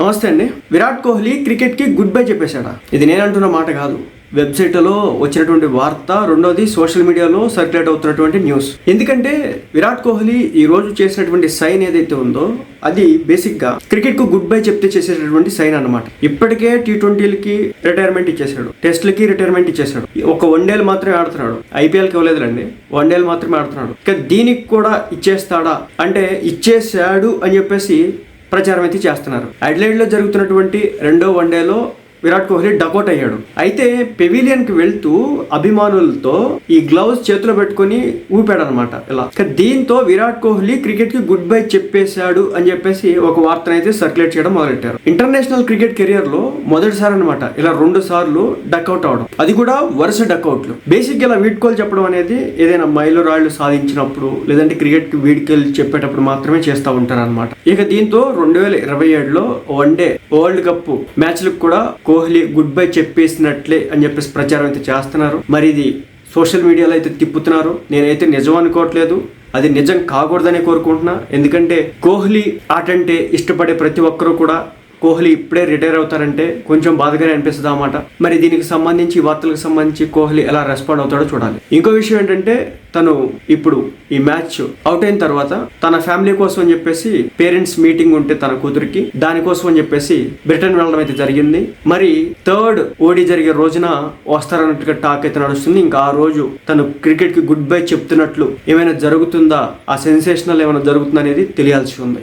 నమస్తే అండి. విరాట్ కోహ్లీ క్రికెట్కి గుడ్ బై చెప్పేశాడా? ఇది నేను అంటున్న మాట కాదు. వెబ్సైట్లో వచ్చినటువంటి వార్త రెండోది సోషల్ మీడియాలో సర్క్యులేట్ అవుతున్నటువంటి న్యూస్. ఎందుకంటే విరాట్ కోహ్లీ ఈ రోజు చేసినటువంటి సైన్ ఏదైతే ఉందో అది బేసిక్గా క్రికెట్కు గుడ్ బై చెప్తే చేసేటటువంటి సైన్ అన్నమాట. ఇప్పటికే టీ ట్వంటీలకి రిటైర్మెంట్ ఇచ్చేసాడు టెస్ట్లకి రిటైర్మెంట్ ఇచ్చేసాడు ఒక వన్ డేలు మాత్రమే ఆడుతున్నాడు. ఐపీఎల్కి ఇవ్వలేదులండి. వన్ డేలు మాత్రమే ఆడుతున్నాడు. ఇక దీనికి కూడా ఇచ్చేస్తాడా? అంటే ఇచ్చేసాడు అని చెప్పేసి ప్రచారం అయితే చేస్తున్నారు. అడ్లైడ్లో జరుగుతున్నటువంటి రెండో వన్డేలో విరాట్ కోహ్లీ డకౌట్ అయ్యాడు. అయితే పెవిలియన్కి వెళ్తూ అభిమానులతో ఈ గ్లౌజ్ చేతిలో పెట్టుకొని ఊపాడు అనమాట ఇలా. ఇక దీంతో విరాట్ కోహ్లీ క్రికెట్కి గుడ్ బై చెప్పేశాడు అని చెప్పేసి ఒక వార్తనైతే సర్క్యులేట్ చేయడం మొదలెట్టారు. ఇంటర్నేషనల్ క్రికెట్ కెరియర్లో మొదటిసారి అనమాట ఇలా రెండు సార్లు డకౌట్ అవడం. అది కూడా వరుస డకౌట్లు బేసిక్ ఇలా వీడ్కోలు చెప్పడం అనేది ఏదైనా మైలురాళ్ళు సాధించినప్పుడు లేదంటే క్రికెట్కి వీడ్కోలు చెప్పేటప్పుడు మాత్రమే చేస్తూ ఉంటారు అనమాట ఇక దీంతో రెండు వేల ఇరవై ఏడులో వన్ డే వరల్డ్ కప్ మ్యాచ్లకు కూడా కోహ్లీ గుడ్ బై చెప్పేసినట్లే అని చెప్పేసి ప్రచారం అయితే చేస్తున్నారు. మరి ఇది సోషల్ మీడియాలో అయితే తిప్పుతున్నారు. నేనైతే నిజం అనుకోవట్లేదు. అది నిజం కాకూడదని కోరుకుంటున్నా. ఎందుకంటే కోహ్లీ ఆట అంటే ఇష్టపడే ప్రతి ఒక్కరూ కూడా కోహ్లీ ఇప్పుడే రిటైర్ అవుతారంటే కొంచెం బాధగానే అనిపిస్తుంది అన్నమాట మరి దీనికి సంబంధించి వార్తలకు సంబంధించి కోహ్లీ ఎలా రెస్పాండ్ అవుతాడో చూడాలి. ఇంకో విషయం ఏంటంటే తను ఇప్పుడు ఈ మ్యాచ్ అవుట్ అయిన తర్వాత తన ఫ్యామిలీ కోసం అని చెప్పేసి పేరెంట్స్ మీటింగ్ ఉంటే తన కూతురికి దానికోసం అని చెప్పేసి బ్రిటన్ వెళ్ళడం అయితే జరిగింది. మరి థర్డ్ ఓడి జరిగే రోజున వస్తారన్నట్టుగా టాక్ అయితే నడుస్తుంది. ఇంకా ఆ రోజు తను క్రికెట్కి గుడ్ బై చెప్తున్నట్లు ఏమైనా జరుగుతుందా? ఆ సెన్సేషనల్ ఏమైనా జరుగుతుందా అనేది తెలియాల్సి ఉంది.